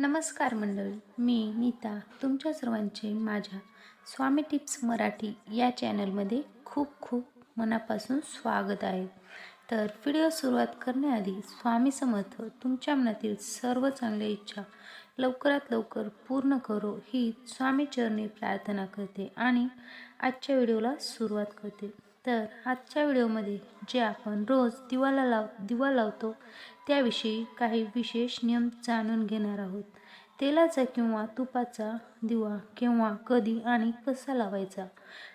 नमस्कार मंडळी मी नीता. तुमच्या सर्वांचे माझ्या स्वामी टिप्स मराठी या चॅनलमध्ये खूप खूप मनापासून स्वागत आहे. तर व्हिडिओ सुरुवात करण्याआधी स्वामी समर्थ तुमच्या मनातील सर्व चांगल्या इच्छा लवकरात लवकर पूर्ण करो ही स्वामी चरणी प्रार्थना करते आणि आजच्या व्हिडिओला सुरुवात करते. तर आजच्या व्हिडिओमध्ये जे आपण रोज दिवाला लाव दिवा लावतो त्याविषयी काही विशेष नियम जाणून घेणार आहोत. तेलाचा किंवा तुपाचा दिवा केव्हा कधी आणि कसा लावायचा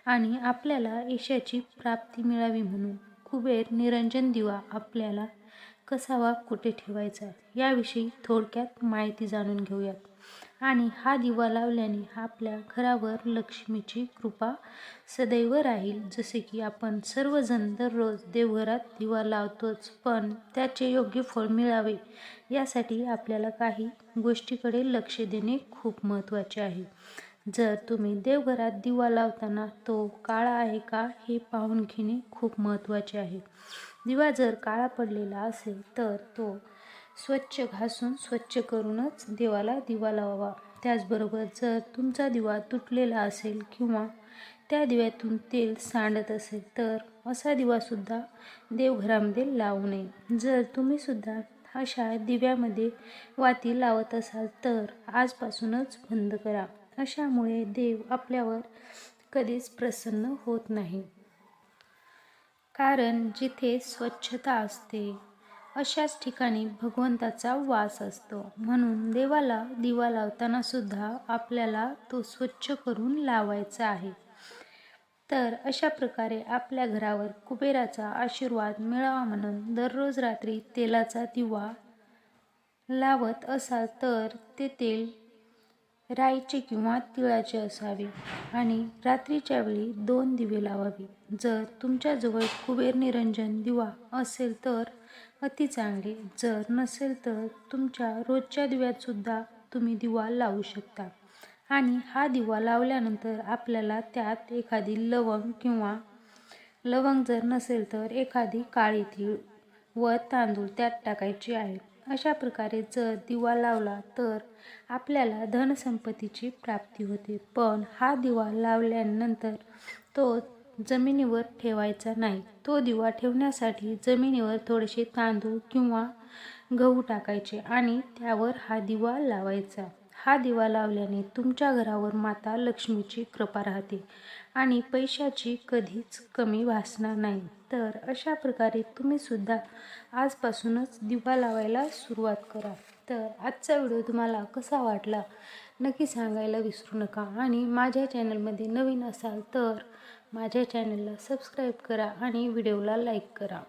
आणि आपल्याला यशाची प्राप्ती मिळावी म्हणून कुबेर निरंजन दिवा आपल्याला कसा वा कुठे ठेवायचा याविषयी थोडक्यात माहिती जाणून घेऊयात. आणि हा दिवा लावल्याने आपल्या घरावर लक्ष्मीची कृपा सदैव राहील. जसे की आपण सर्वजण दररोज देवघरात दिवा लावतोच पण त्याचे योग्य फळ मिळावे यासाठी आपल्याला काही गोष्टीकडे लक्ष देणे खूप महत्त्वाचे आहे. जर तुम्ही देवघरात दिवा लावताना तो काळा आहे का हे पाहून घेणे खूप महत्त्वाचे आहे. दिवा जर काळा पडलेला असेल तर तो स्वच्छ घासून स्वच्छ करूनच देवाला दिवा लावावा. त्याचबरोबर जर तुमचा दिवा तुटलेला असेल किंवा त्या दिव्यातून तेल सांडत असेल तर असा दिवासुद्धा देवघरामध्ये लावू नये. जर तुम्हीसुद्धा अशा दिव्यामध्ये वाती लावत असाल तर आजपासूनच बंद करा. अशामुळे देव आपल्यावर कधीच प्रसन्न होत नाही. कारण जिथे स्वच्छता असते अशाच ठिकाणी भगवंताचा वास असतो. म्हणून देवाला दिवा लावताना सुद्धा आपल्याला तो स्वच्छ करून लावायचा आहे. तर अशा प्रकारे आपल्या घरावर कुबेराचा आशीर्वाद मिळावा म्हणून दररोज रात्री तेलाचा दिवा लावत असाल तर ते तेल राईचे किंवा तिळाचे असावे आणि रात्रीच्या वेळी दोन दिवे लावावे. जर तुमच्याजवळ कुबेर निरंजन दिवा असेल तर अति चांगले. जर नसेल तर तुमच्या रोजच्या दिव्यातसुद्धा तुम्ही दिवा लावू शकता. आणि हा दिवा लावल्यानंतर आपल्याला त्यात एखादी लवंग किंवा लवंग जर नसेल तर एखादी काळी तीळ व तांदूळ त्यात टाकायचे आहे. अशा प्रकारे जर दिवा लावला तर आपल्याला धनसंपत्तीची प्राप्ती होते. पण हा दिवा लावल्यानंतर तो जमिनीवर ठेवायचा नाही. तो दिवा ठेवण्यासाठी जमिनीवर थोडेसे तांदूळ किंवा गहू टाकायचे आणि त्यावर हा दिवा लावायचा. हा दिवा लावल्याने तुमच्या घरावर माता लक्ष्मीची कृपा राहते आणि पैशाची कधीच कमी भासणार नाही. तर अशा प्रकारे तुम्हीसुद्धा आजपासूनच दिवा लावायला सुरुवात करा. तर आजचा व्हिडिओ तुम्हाला कसा वाटला नक्की सांगायला विसरू नका आणि माझ्या चॅनलमध्ये नवीन असाल तर माझ्या चॅनलला सबस्क्राईब करा आणि व्हिडिओला लाईक करा.